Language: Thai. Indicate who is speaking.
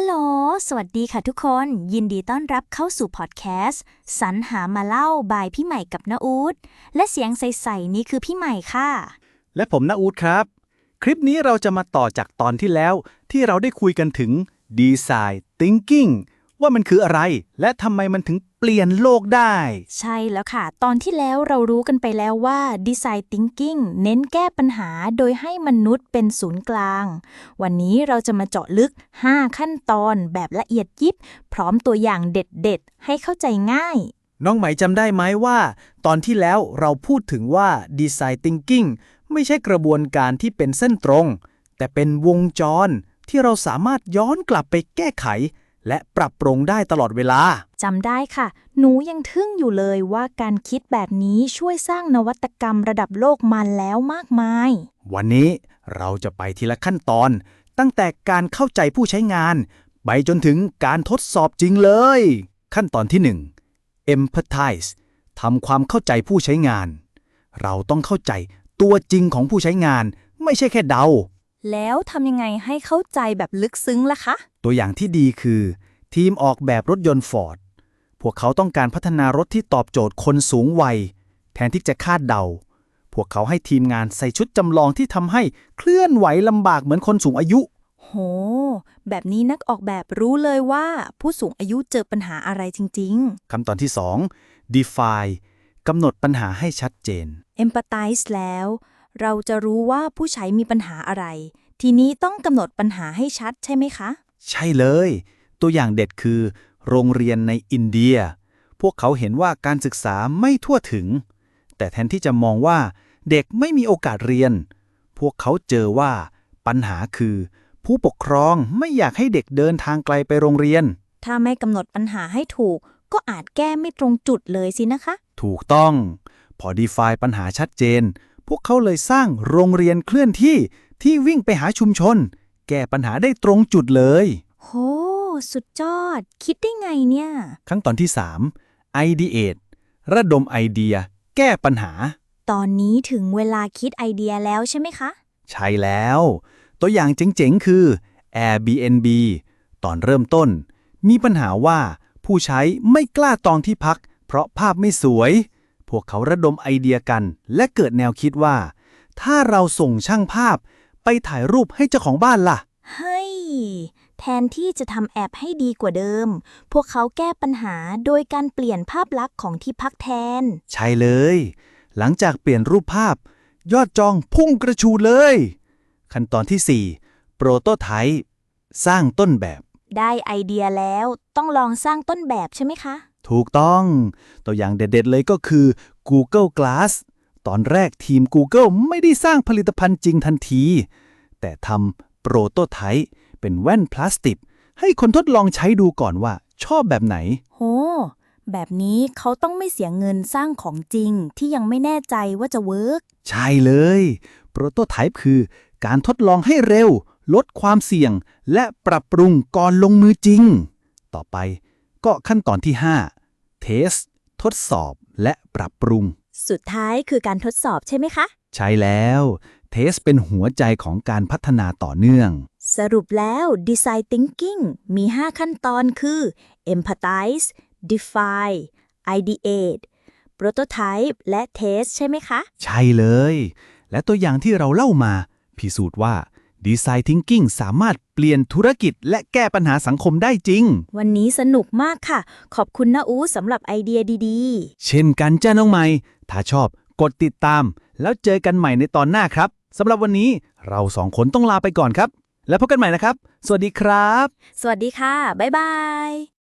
Speaker 1: ฮัลโหล สวัสดีค่ะทุกคน ยินดีต้อนรับเข้าสู่พอดแคสต์สรรหามาเล่าบายพี่ใหม่กับนาอูดและเสียงใสๆนี้คือพี่ใหม่ค่ะ
Speaker 2: และผมนาอูดครับ คลิปนี้เราจะมาต่อจากตอนที่แล้ว ที่เราได้คุยกันถึง Design Thinking ว่ามันคืออะไร และทำไมมันถึงเปลี่ยนโลกได้
Speaker 1: ใช่แล้วค่ะ ตอนที่แล้วเรารู้กันไปแล้วว่า Design Thinking เน้นแก้ปัญหาโดยให้มนุษย์เป็นศูนย์กลาง วันนี้เราจะมาเจาะลึก 5 ขั้นตอนแบบละเอียดยิบ พร้อมตัวอย่างเด็ดๆ ให้เข้าใจง่าย
Speaker 2: น้องไหมจำได้ไหมว่า ตอนที่แล้วเราพูดถึงว่า Design Thinking ไม่ใช่กระบวนการที่เป็นเส้นตรง แต่เป็นวงจรที่เราสามารถย้อนกลับไปแก้ไข และปรับปรุงได้ตลอดเวลา
Speaker 1: จำได้ค่ะ หนูยังทึ่งอยู่เลยว่าการคิดแบบนี้ช่วยสร้างนวัตกรรมระดับโลกมาแล้วมากมาย
Speaker 2: วันนี้เราจะไปทีละขั้นตอน ตั้งแต่การเข้าใจผู้ใช้งาน ไปจนถึงการทดสอบจริงเลย ขั้นตอนที่ 1 empathize ทำความเข้าใจผู้ใช้งาน เราต้องเข้าใจตัวจริงของผู้ใช้งาน ไม่ใช่แค่เดา
Speaker 1: แล้วทำยังไงให้เข้าใจแบบลึกซึ้งล่ะคะ
Speaker 2: ตัวอย่างที่ดีคือ ทีมออกแบบรถยนต์ฟอร์ดพวกเขาต้องการพัฒนารถที่ตอบโจทย์คนสูงวัย แทนที่จะคาดเดา พวกเขาให้ทีมงานใส่ชุดจำลองที่ทำให้เคลื่อนไหวลำบากเหมือนคนสูงอายุ
Speaker 1: โห แบบนี้นักออกแบบรู้เลยว่าผู้สูงอายุเจอปัญหาอะไรจริง
Speaker 2: คำตอนที่ 2 define กำหนดปัญหาให้ชัดเจน
Speaker 1: ๆ empathize แล้ว เราจะรู้ว่าผู้ใช้มีปัญหาอะไร ทีนี้ต้องกำหนดปัญหาให้ชัดใช่ไหมคะ
Speaker 2: ใช่เลย ตัวอย่างเด็ดคือ โรงเรียนในอินเดีย พวกเขาเห็นว่าการศึกษาไม่ทั่วถึง แต่แทนที่จะมองว่า เด็กไม่มีโอกาสเรียน พวกเขาเจอว่า ปัญหาคือ ผู้ปกครองไม่อยากให้เด็กเดินทางไกลไปโรงเรียน
Speaker 1: ถ้าไม่กำหนดปัญหาให้ถูก ก็อาจแก้ไม่ตรงจุดเลยสินะคะ
Speaker 2: ถูกต้อง พอ define ปัญหาชัดเจน พวกเขาเลยสร้างโรงเรียนเคลื่อนที่ที่วิ่งไปหาชุมชน แก้ปัญหาได้ตรงจุดเลย
Speaker 1: โห สุดยอด คิดได้ไงเนี่ย
Speaker 2: ขั้นตอนที่ 3 ideate ระดมไอเดีย แก้ปัญหา
Speaker 1: ตอนนี้ถึงเวลาคิดไอเดียแล้วใช่ไหมคะ
Speaker 2: ใช่แล้ว ตัวอย่างเจ๋งๆ คือ Airbnb ตอนเริ่มต้น มีปัญหาว่าผู้ใช้ไม่กล้าตองที่พัก เพราะภาพไม่สวย พวกเขาระดมไอเดียกัน และเกิดแนวคิดว่า ถ้าเราส่งช่างภาพ ไปถ่ายรูปให้เจ้าของบ้านล่ะ
Speaker 1: เฮ้ย แทนที่จะทำแอปให้ดีกว่าเดิม พวกเขาแก้ปัญหาโดยการเปลี่ยนภาพลักษณ์ของที่พักแทน
Speaker 2: ใช่เลย หลังจากเปลี่ยนรูปภาพ ยอดจองพุ่งกระชูเลย ขั้นตอนที่ 4 โปรโตไทป์สร้างต้นแบบ
Speaker 1: ได้ไอเดียแล้วต้องลองสร้างต้นแบบใช่ไหมคะ
Speaker 2: ถูกต้อง ตัวอย่างเด็ดๆเลยก็คือ Google Glass ตอนแรกทีม Google ไม่ได้สร้างผลิตภัณฑ์จริงทันที แต่ทำโปรโตไทป์เป็นแว่นพลาสติก ให้คนทดลองใช้ดูก่อนว่าชอบแบบไหน
Speaker 1: โห แบบนี้เขาต้องไม่เสียเงินสร้างของจริงที่ยังไม่แน่ใจว่าจะเวิร์ก
Speaker 2: ใช่เลย โปรโตไทป์คือการทดลองให้เร็ว ลดความเสี่ยง และปรับปรุงก่อนลงมือจริง ต่อไปก็ขั้นตอนที่5เทสทดสอบและปรับปรุง
Speaker 1: สุดท้ายคือการทดสอบใช่ไหมคะ
Speaker 2: ใช่แล้วเทสเป็นหัวใจของการพัฒนาต่อเนื่อง
Speaker 1: สรุปแล้ว Design Thinking มี 5 ขั้นตอนคือ Empathize Define Ideate Prototype และ Test ใช่ไหมคะ
Speaker 2: ใช่เลย และตัวอย่างที่เราเล่ามา พิสูจน์ว่า Design Thinking สามารถเปลี่ยนธุรกิจและแก้ปัญหาสังคมได้จริง
Speaker 1: วันนี้สนุกมากค่ะ ขอบคุณนะอูสำหรับไอเดียดี
Speaker 2: เช่นกันจ้าน้องใหม่ ถ้าชอบกดติดตาม แล้วเจอกันใหม่ในตอนหน้าครับสำหรับวันนี้เราสองคนต้องลาไปก่อนครับ แล้วพบกันใหม่นะครับ สวัสดีครับ
Speaker 1: ๆสวัสดีค่ะ บ๊ายบาย